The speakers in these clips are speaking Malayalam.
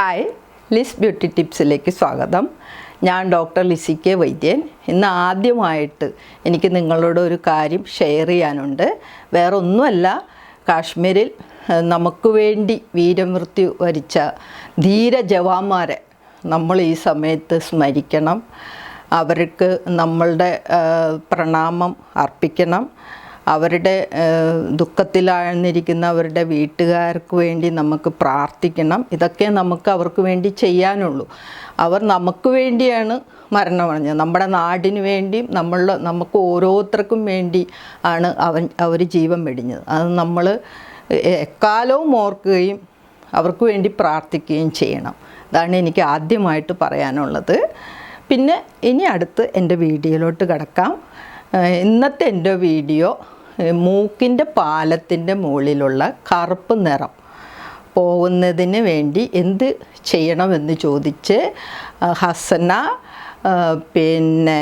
ഹായ് ലിസ് ബ്യൂട്ടി ടിപ്സിലേക്ക് സ്വാഗതം. ഞാൻ ഡോക്ടർ ലിസി കെ വൈദ്യൻ. ഇന്ന് ആദ്യമായിട്ട് എനിക്ക് നിങ്ങളോട് ഒരു കാര്യം ഷെയർ ചെയ്യാനുണ്ട്. വേറെ ഒന്നുമല്ല കാശ്മീരിൽ നമുക്ക് വേണ്ടി വീരമൃത്യു വരിച്ച ധീര ജവാന്മാരെ നമ്മൾ ഈ സമയത്ത് സ്മരിക്കണം. അവർക്ക് നമ്മളുടെ പ്രണാമം അർപ്പിക്കണം. അവരുടെ ദുഃഖത്തിലാഴ്ന്നിരിക്കുന്ന അവരുടെ വീട്ടുകാർക്ക് വേണ്ടി നമുക്ക് പ്രാർത്ഥിക്കണം. ഇതൊക്കെ നമുക്ക് അവർക്ക് വേണ്ടി ചെയ്യാനുള്ളൂ. അവർ നമുക്ക് വേണ്ടിയാണ് മരണമടഞ്ഞത് നമ്മുടെ നാടിന് വേണ്ടിയും നമ്മൾ നമുക്ക് ഓരോരുത്തർക്കും വേണ്ടി ആണ് അവൻ അവർ ജീവൻ വെടിഞ്ഞത്. അത് നമ്മൾ എക്കാലവും ഓർക്കുകയും അവർക്ക് വേണ്ടി പ്രാർത്ഥിക്കുകയും ചെയ്യണം. അതാണ് എനിക്ക് ആദ്യമായിട്ട് പറയാനുള്ളത്. പിന്നെ ഇനി അടുത്ത് എന്റെ വീഡിയോയിലോട്ട് കിടക്കാം. ഇന്നത്തെ എന്റെ വീഡിയോ മൂക്കിന്റെ പാലത്തിന്റെ മുകളിലുള്ള കറുപ്പ് നിറം പോകുന്നതിന് വേണ്ടി എന്ത് ചെയ്യണമെന്ന് ചോദിച്ച് ഹസന പിന്നെ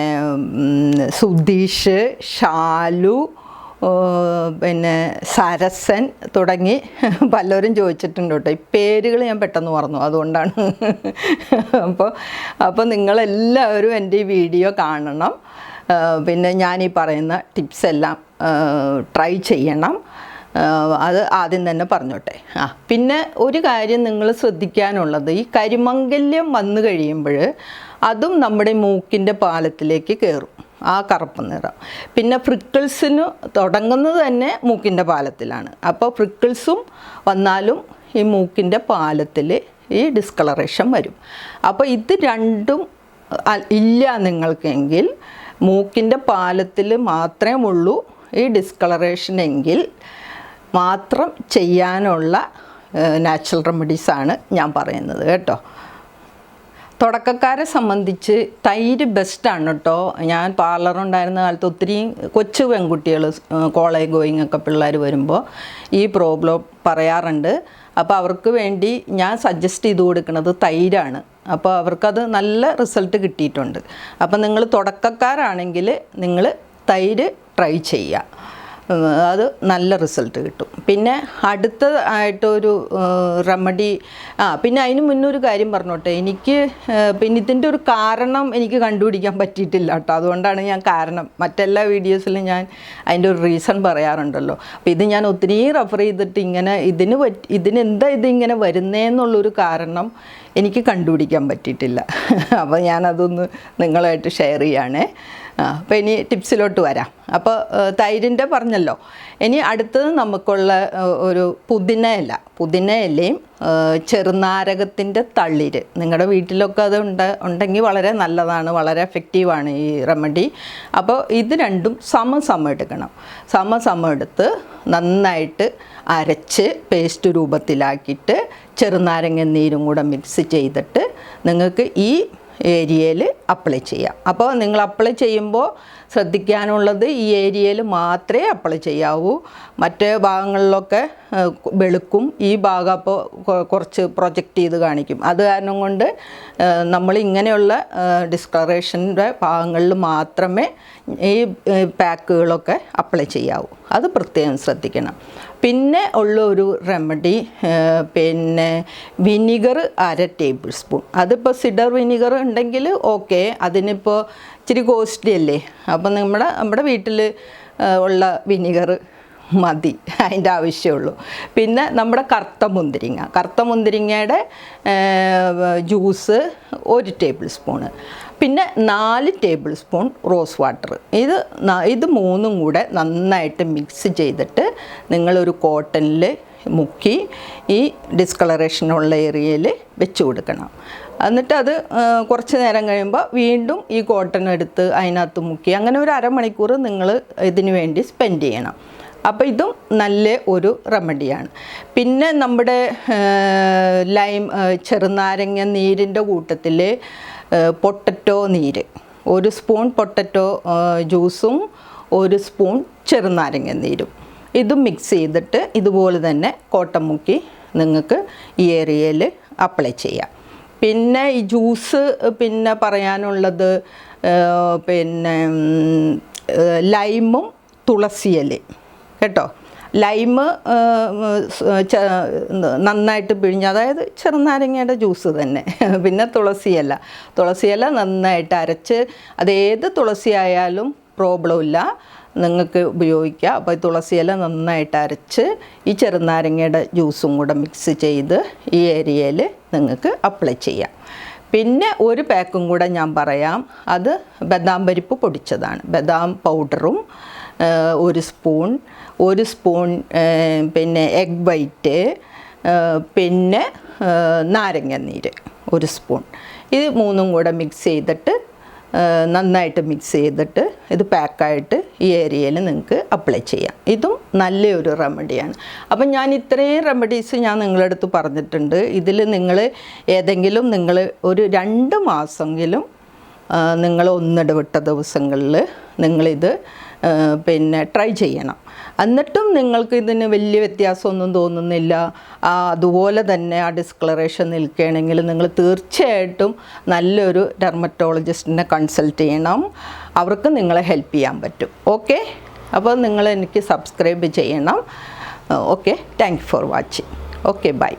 സുധീഷ് ഷാലു പിന്നെ സരസൻ തുടങ്ങി പലരും ചോദിച്ചിട്ടുണ്ട് കേട്ടോ. ഈ പേരുകൾ ഞാൻ പെട്ടെന്ന് മറന്നു അതുകൊണ്ടാണ്. അപ്പോൾ അപ്പോൾ നിങ്ങളെല്ലാവരും എന്റെ ഈ വീഡിയോ കാണണം. പിന്നെ ഞാൻ ഈ പറയുന്ന ടിപ്സ് എല്ലാം ട്രൈ ചെയ്യണം. അത് ആദ്യം തന്നെ പറഞ്ഞോട്ടെ. ആ പിന്നെ ഒരു കാര്യം നിങ്ങൾ ശ്രദ്ധിക്കാനുള്ളത് ഈ കരിമംഗല്യം വന്നു കഴിയുമ്പോൾ അതും നമ്മുടെ മൂക്കിന്റെ പാലത്തിലേക്ക് കയറും ആ കറുപ്പ് നിറം. പിന്നെ ഫ്രിക്കിൾസിന് തുടങ്ങുന്നത് തന്നെ മൂക്കിന്റെ പാലത്തിലാണ്. അപ്പോൾ ഫ്രിക്കിൾസും വന്നാലും ഈ മൂക്കിന്റെ പാലത്തിൽ ഈ ഡിസ്കളറേഷൻ വരും. അപ്പോൾ ഇത് രണ്ടും ഇല്ല നിങ്ങൾക്കെങ്കിൽ മൂക്കിന്റെ പാലത്തിൽ മാത്രമേ ഉള്ളൂ ഈ ഡിസ്കളറേഷൻ എങ്കിൽ മാത്രം ചെയ്യാനുള്ള നാച്ചുറൽ റെമഡീസാണ് ഞാൻ പറയുന്നത് കേട്ടോ. തുടക്കക്കാരെ സംബന്ധിച്ച് തൈര് ബെസ്റ്റാണ് കേട്ടോ ഞാൻ പാർലറുണ്ടായിരുന്ന കാലത്ത് ഒത്തിരി കൊച്ചു പെൺകുട്ടികൾ കോളേജ് ഗോയിങ് ഒക്കെ പിള്ളേർ വരുമ്പോൾ ഈ പ്രോബ്ലം പറയാറുണ്ട്. അപ്പോൾ അവർക്ക് വേണ്ടി ഞാൻ സജസ്റ്റ് ചെയ്ത് കൊടുക്കുന്നത് തൈരാണ്. അപ്പോൾ അവർക്കത് നല്ല റിസൾട്ട് കിട്ടിയിട്ടുണ്ട്. അപ്പോൾ നിങ്ങൾ തുടക്കക്കാരാണെങ്കിൽ നിങ്ങൾ തൈര് ട്രൈ ചെയ്യുക അത് നല്ല റിസൾട്ട് കിട്ടും. പിന്നെ അടുത്ത ആയിട്ടൊരു റെമഡി ആ പിന്നെ അതിന് ഒരു കാര്യം പറഞ്ഞോട്ടെ. എനിക്ക് പിന്നെ ഇതിന്റെ ഒരു കാരണം എനിക്ക് കണ്ടുപിടിക്കാൻ പറ്റിയിട്ടില്ല കേട്ടോ. അതുകൊണ്ടാണ് ഞാൻ കാരണം. മറ്റെല്ലാ വീഡിയോസിലും ഞാൻ അതിന്റെ ഒരു റീസൺ പറയാറുണ്ടല്ലോ. അപ്പോൾ ഇത് ഞാൻ ഒത്തിരി റെഫർ ചെയ്തിട്ട് ഇങ്ങനെ ഇതിന് പറ്റി ഇതിനെന്താ ഇതിങ്ങനെ വരുന്നേന്നുള്ളൊരു കാരണം എനിക്ക് കണ്ടുപിടിക്കാൻ പറ്റിയിട്ടില്ല. അപ്പോൾ ഞാനതൊന്ന് നിങ്ങളായിട്ട് ഷെയർ ചെയ്യുകയാണേ അപ്പോൾ ഇനി ടിപ്സിലോട്ട് വരാം. അപ്പോൾ തൈരിന്റെ പറഞ്ഞല്ലോ. ഇനി അടുത്തത് നമുക്കുള്ള ഒരു പുതിന ഇല പുതിന ഇലയും ചെറുനാരകത്തിന്റെ തളിര്. നിങ്ങളുടെ വീട്ടിലൊക്കെ അത് ഉണ്ട് ഉണ്ടെങ്കിൽ വളരെ നല്ലതാണ് വളരെ എഫക്റ്റീവാണ് ഈ റെമഡി. അപ്പോൾ ഇത് രണ്ടും സമസമം എടുക്കണം. സമസമം എടുത്ത് നന്നായിട്ട് അരച്ച് പേസ്റ്റ് രൂപത്തിലാക്കിയിട്ട് ചെറുനാരങ്ങ നീരും കൂടെ മിക്സ് ചെയ്തിട്ട് നിങ്ങൾക്ക് ഈ ഏരിയയിൽ അപ്ലൈ ചെയ്യാം. അപ്പോൾ നിങ്ങൾ അപ്ലൈ ചെയ്യുമ്പോൾ ശ്രദ്ധിക്കാനുള്ളത് ഈ ഏരിയയിൽ മാത്രമേ അപ്ലൈ ചെയ്യാവൂ. മറ്റേ ഭാഗങ്ങളിലൊക്കെ വെളുക്കും. ഈ ഭാഗം അപ്പോൾ കുറച്ച് പ്രൊജക്റ്റ് ചെയ്ത് കാണിക്കും. അത് കാരണം കൊണ്ട് നമ്മൾ ഇങ്ങനെയുള്ള ഡിസ്ക്ലറേഷന്റെ ഭാഗങ്ങളിൽ മാത്രമേ ഈ പാക്കുകളൊക്കെ അപ്ലൈ ചെയ്യാവൂ. അത് പ്രത്യേകം ശ്രദ്ധിക്കണം. പിന്നെ ഉള്ള ഒരു റെമഡി പിന്നെ വിനിഗർ അര ടേബിൾ സ്പൂൺ അതിപ്പോൾ സിഡർ വിനിഗർ ഉണ്ടെങ്കിൽ ഓക്കെ. അതിനിപ്പോൾ ഇച്ചിരി കോസ്റ്റ്ലി അല്ലേ അപ്പം നമ്മുടെ നമ്മുടെ വീട്ടിൽ ഉള്ള വിനിഗർ മതി. അതിന്റെ ആവശ്യമുള്ളൂ പിന്നെ നമ്മുടെ കറുത്ത മുന്തിരിങ്ങ. കറുത്ത മുന്തിരിങ്ങയുടെ ജ്യൂസ് ഒരു ടേബിൾ സ്പൂണ്. പിന്നെ നാല് ടേബിൾ സ്പൂൺ റോസ് വാട്ടർ. ഇത് ഇത് മൂന്നും കൂടെ നന്നായിട്ട് മിക്സ് ചെയ്തിട്ട് നിങ്ങളൊരു കോട്ടണിൽ മുക്കി ഈ ഡിസ്കളറേഷനുള്ള ഏരിയയിൽ വെച്ച് കൊടുക്കണം. എന്നിട്ട് അത് കുറച്ച് നേരം കഴിയുമ്പോൾ വീണ്ടും ഈ കോട്ടൺ എടുത്ത് അതിനകത്ത് മുക്കി. അങ്ങനെ ഒരു അരമണിക്കൂർ നിങ്ങൾ ഇതിന് വേണ്ടി സ്പെൻഡ് ചെയ്യണം. അപ്പോൾ ഇതും നല്ല ഒരു റെമഡിയാണ് പിന്നെ നമ്മുടെ ലൈം ചെറുനാരങ്ങ നീരിന്റെ കൂട്ടത്തിൽ പൊട്ടറ്റോ നീര്. ഒരു സ്പൂൺ പൊട്ടറ്റോ ജ്യൂസും ഒരു സ്പൂൺ ചെറുനാരങ്ങ നീരും. ഇതും മിക്സ് ചെയ്തിട്ട് ഇതുപോലെ തന്നെ കോട്ടം മുക്കി നിങ്ങൾക്ക് ഈ ഏരിയയിൽ അപ്ലൈ ചെയ്യാം. പിന്നെ ഈ ജ്യൂസ് പിന്നെ പറയാനുള്ളത് പിന്നെ ലൈമും തുളസിയിലയും കേട്ടോ? ലൈമ് നന്നായിട്ട് പിഴിഞ്ഞ് അതായത് ചെറുനാരങ്ങയുടെ ജ്യൂസ് തന്നെ. പിന്നെ തുളസിയില തുളസിയില നന്നായിട്ട് അരച്ച് അതേത് തുളസി ആയാലും പ്രോബ്ലം ഇല്ല. നിങ്ങൾക്ക് ഉപയോഗിക്കുക അപ്പോൾ ഈ തുളസിയില നന്നായിട്ട് അരച്ച് ഈ ചെറുനാരങ്ങയുടെ ജ്യൂസും കൂടെ മിക്സ് ചെയ്ത് ഈ ഏരിയയിൽ നിങ്ങൾക്ക് അപ്ലൈ ചെയ്യാം. പിന്നെ ഒരു പാക്കും കൂടെ ഞാൻ പറയാം. അത് ബദാം പരിപ്പ് പൊടിച്ചതാണ്. ബദാം പൗഡറും ഒരു സ്പൂൺ ഒരു സ്പൂൺ പിന്നെ എഗ് വൈറ്റ് പിന്നെ നാരങ്ങ നീര് ഒരു സ്പൂൺ ഇത് മൂന്നും കൂടെ മിക്സ് ചെയ്തിട്ട് നന്നായിട്ട് മിക്സ് ചെയ്തിട്ട് ഇത് പാക്കായിട്ട് ഈ ഏരിയയിൽ നിങ്ങൾക്ക് അപ്ലൈ ചെയ്യാം. ഇതും നല്ലൊരു റെമഡിയാണ് അപ്പം ഞാൻ ഇത്രയും റെമഡീസ് ഞാൻ നിങ്ങളടുത്ത് പറഞ്ഞിട്ടുണ്ട്. ഇതിൽ നിങ്ങൾ ഏതെങ്കിലും നിങ്ങൾ ഒരു രണ്ട് മാസമെങ്കിലും നിങ്ങൾ ഒന്നിടവിട്ട ദിവസങ്ങളിൽ നിങ്ങളിത് പിന്നെ ട്രൈ ചെയ്യണം. എന്നിട്ടും നിങ്ങൾക്ക് ഇതിന് വലിയ വ്യത്യാസമൊന്നും തോന്നുന്നില്ല. അതുപോലെ തന്നെ ആ ഡിസ്ക്ലറേഷൻ നിൽക്കുകയാണെങ്കിൽ നിങ്ങൾ തീർച്ചയായിട്ടും നല്ലൊരു ഡെർമറ്റോളജിസ്റ്റിനെ കൺസൾട്ട് ചെയ്യണം. അവർക്ക് നിങ്ങളെ ഹെൽപ്പ് ചെയ്യാൻ പറ്റും. ഓക്കെ? അപ്പോൾ നിങ്ങൾ എനിക്ക് സബ്സ്ക്രൈബ് ചെയ്യണം. Okay? Thank for watching. Okay bye.